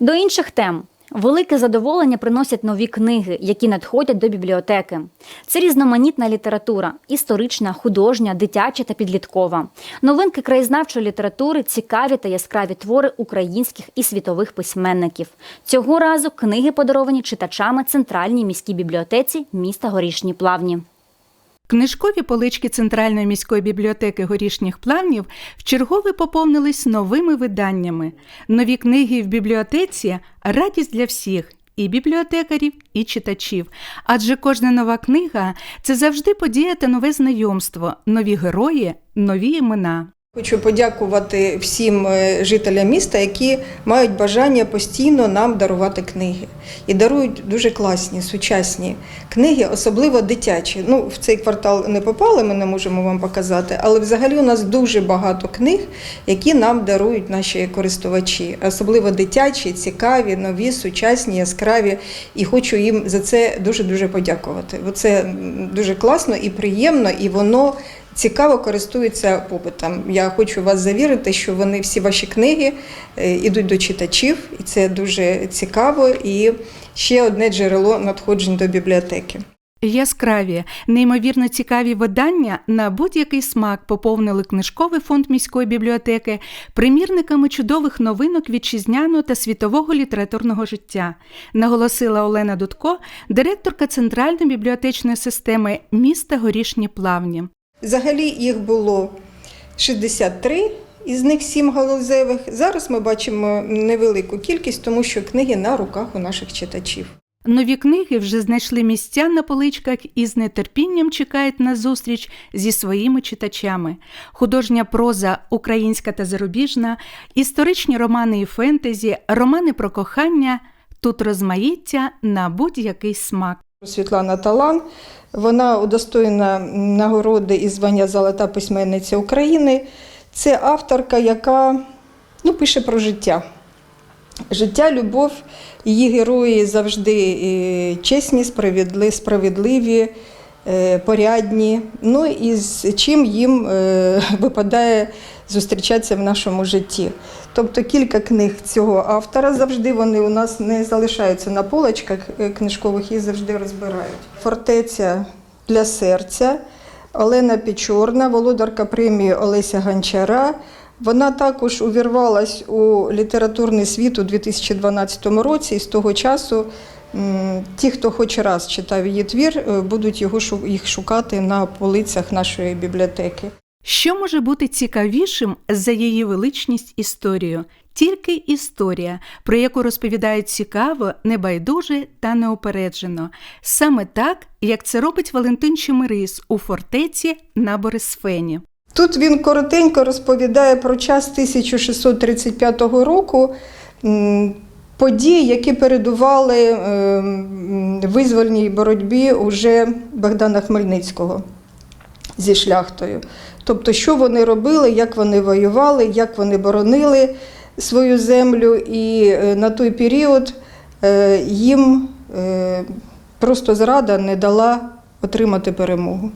До інших тем. Велике задоволення приносять нові книги, які надходять до бібліотеки. Це різноманітна література, історична, художня, дитяча та підліткова. Новинки краєзнавчої літератури, цікаві та яскраві твори українських і світових письменників. Цього разу книги подаровані читачами Центральній міській бібліотеці міста Горішні Плавні. Книжкові полички Центральної міської бібліотеки горішніх плавнів вчергове поповнились новими виданнями. Нові книги в бібліотеці радість для всіх. І бібліотекарів, і читачів. Адже кожна нова книга це завжди подія та нове знайомство, нові герої, нові імена. Хочу подякувати всім е, жителям міста, які мають бажання постійно нам дарувати книги. І дарують дуже класні, сучасні книги, особливо дитячі. Ну, в цей квартал не попали, ми не можемо вам показати, але взагалі у нас дуже багато книг, які нам дарують наші користувачі, особливо дитячі, цікаві, нові, сучасні, яскраві. І хочу їм за це дуже дуже подякувати. Бо це дуже класно і приємно, і воно цікаво користуються попитом. Я хочу вас завірити, що вони всі ваші книги е, йдуть до читачів, і це дуже цікаво. І ще одне джерело надходжень до бібліотеки. Яскраві, неймовірно цікаві видання на будь-який смак поповнили книжковий фонд міської бібліотеки примірниками чудових новинок вітчизняного та світового літературного життя, наголосила Олена Дудко, директорка Центральної бібліотечної системи міста Горішні Плавні. Взагалі їх було 63, із них 7 галузевих. Зараз ми бачимо невелику кількість, тому що книги на руках у наших читачів. Нові книги вже знайшли місця на поличках і з нетерпінням чекають на зустріч зі своїми читачами. Художня проза українська та зарубіжна, історичні романи і фентезі, романи про кохання. Тут розмаїття на будь-який смак. Світлана Талан, вона удостоєна нагороди і звання Золота письменниця України. Це авторка, яка ну, пише про життя. Життя, любов, її герої завжди чесні, справедли- справедливі, порядні. Ну і з чим їм е, випадає зустрічатися в нашому житті. Тобто кілька книг цього автора завжди вони у нас не залишаються на полочках е, книжкових, їх завжди розбирають. Фортеця для серця, Олена Печорна, володарка премії Олеся Гончара. Вона також увірвалась у літературний світ у 2012 році, і з того часу ті, хто хоч раз читав її твір, е, будуть його їх шукати на полицях нашої бібліотеки. Що може бути цікавішим за її величність історію? Тільки історія, про яку розповідають цікаво, небайдуже та неопереджено. Саме так, як це робить Валентин Чемерис у фортеці на Борисфені. Тут він коротенько розповідає про час 1635 року, події, які передували ем, визвольній боротьбі уже Богдана Хмельницького зі шляхтою. Тобто, що вони робили, як вони воювали, як вони боронили свою землю, і е, на той період е, їм е, просто зрада не дала отримати перемогу.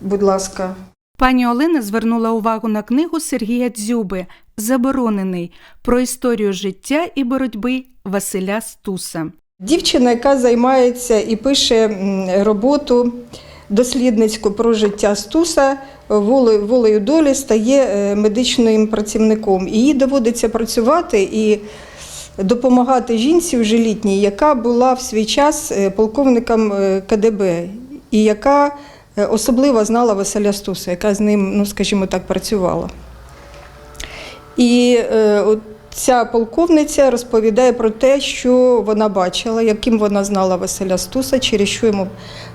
Будь ласка. Пані Олена звернула увагу на книгу Сергія Дзюби Заборонений про історію життя і боротьби Василя Стуса. Дівчина, яка займається і пише роботу дослідницьку про життя Стуса, волею, волею долі стає е, медичним працівником. І їй доводиться працювати і допомагати жінці вже літній, яка була в свій час е, полковником е, КДБ, і яка особливо знала Василя Стуса, яка з ним, ну скажімо так, працювала. І е, от ця полковниця розповідає про те, що вона бачила, яким вона знала Василя Стуса, через що йому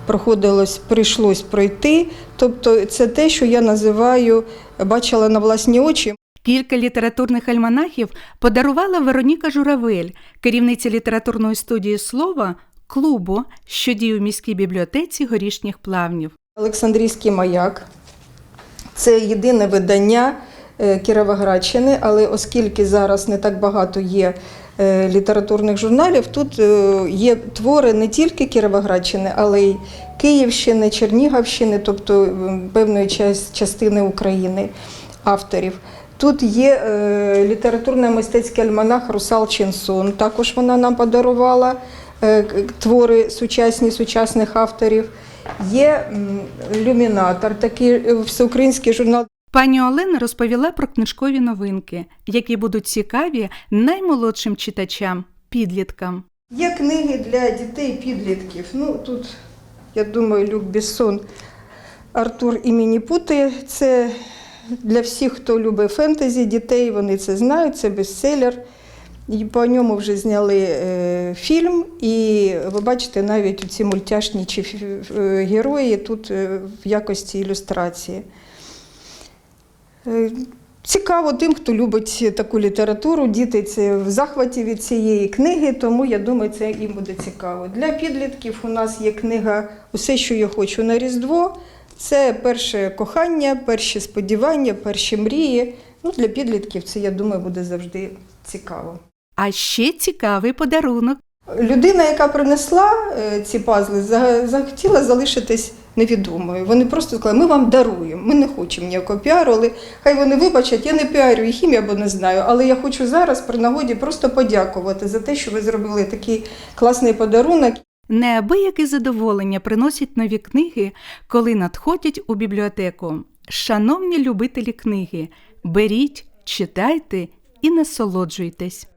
проходилось, прийшлось пройти. Тобто це те, що я називаю бачила на власні очі. Кілька літературних альманахів подарувала Вероніка Журавель, керівниця літературної студії слова клубу, що діє у міській бібліотеці горішніх плавнів. Олександрійський маяк. Це єдине видання Кіровоградщини, але оскільки зараз не так багато є е, літературних журналів, тут е, є твори не тільки Кіровоградщини, але й Київщини, Чернігівщини, тобто певної частини України авторів. Тут є е, літературно-мистецький альманах Русал Ченсон. Також вона нам подарувала е, твори сучасні сучасних авторів. Є м, люмінатор, такий е, всеукраїнський журнал. Пані Олена розповіла про книжкові новинки, які будуть цікаві наймолодшим читачам, підліткам. Є книги для дітей підлітків. Ну, тут, я думаю, Люк Бессон, Артур і Мініпути. Це для всіх, хто любить фентезі дітей, вони це знають, це бестселер. І по ньому вже зняли е, фільм, і ви бачите навіть ці мультяшні е, герої тут е, в якості ілюстрації. Е, Цікаво тим, хто любить таку літературу. Діти це в захваті від цієї книги, тому я думаю, це їм буде цікаво. Для підлітків у нас є книга Усе, що я хочу на Різдво. Це перше кохання, перші сподівання, перші мрії. Ну, для підлітків це, я думаю, буде завжди цікаво. А ще цікавий подарунок. Людина, яка принесла е, ці пазли, захотіла залишитись невідомою. Вони просто сказали, ми вам даруємо, ми не хочемо ніякого піару, але хай вони вибачать, я не піарю їх ім'я, бо не знаю. Але я хочу зараз при нагоді просто подякувати за те, що ви зробили такий класний подарунок. Неабияке задоволення приносять нові книги, коли надходять у бібліотеку. Шановні любителі книги, беріть, читайте і насолоджуйтесь.